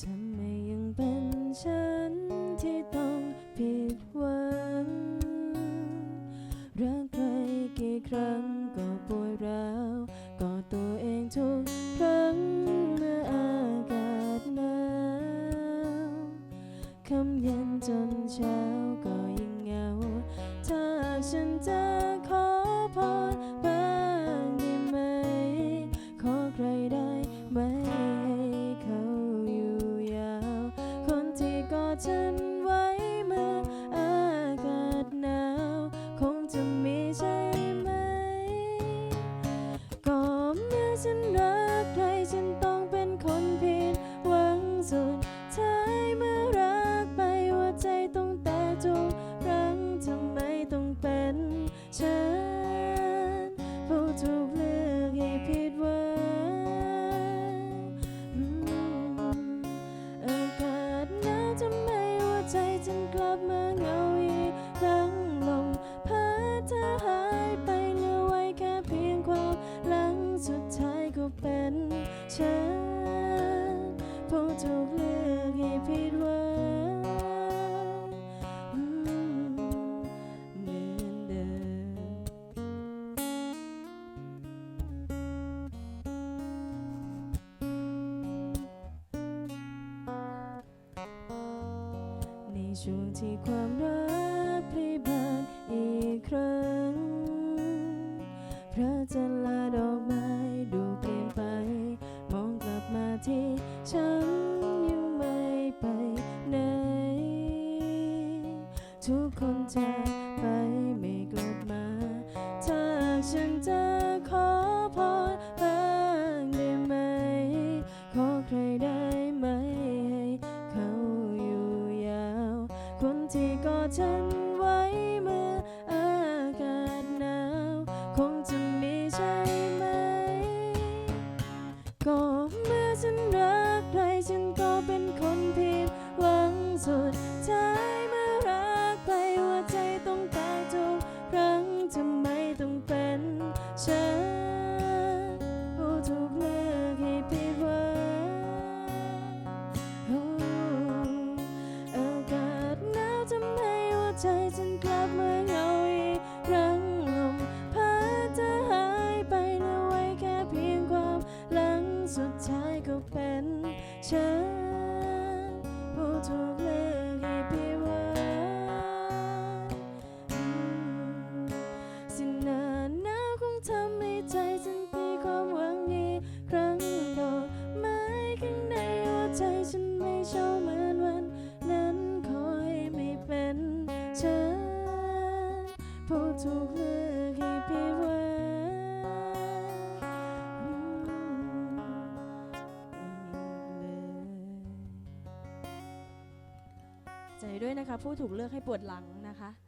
ทำไมยังเป็นฉันที่ต้องผิดหวัง รักใครกี่ครั้งก็ป่วดร้าวกอดตัวเองทุกครั้งเมื่ออากาศหนาวคำเย็นจนเช้าก็ยิ่งเหงา ถ้าฉันจะขอ ถูกเลือกให้ผิดหวังเหมือนเดิมในช่วงที่ความรักพลีบานอีกครั้ง พระจันทร์ละดอกไม้ดูเปลี่ยนไป มองกลับมาที่ฉัน ทุกคนจากไปไม่กลับมาถ้าฉันจะขอพรบ้างได้ไหม ขอใครได้ไหมให้เขาอยู่ยาว คนที่กอดฉันไว้เมื่ออากาศหนาว คงจะมีใช่ไหม ก็เมื่อฉันรักใครฉันก็เป็นคนผิดหวังสุดท้าย ฉันผู้ถูกเลือกให้ผิดหวังอากาศหนาวทำให้หัวใจฉันกลับมาเหงาอีกครั้งลมพัดเธอหายไปเหลือไว้แค่เพียงความหลังสุดท้ายก็เป็นฉัน ใจด้วยนะคะ ผู้ถูกเลือกให้ปวดหลังนะคะ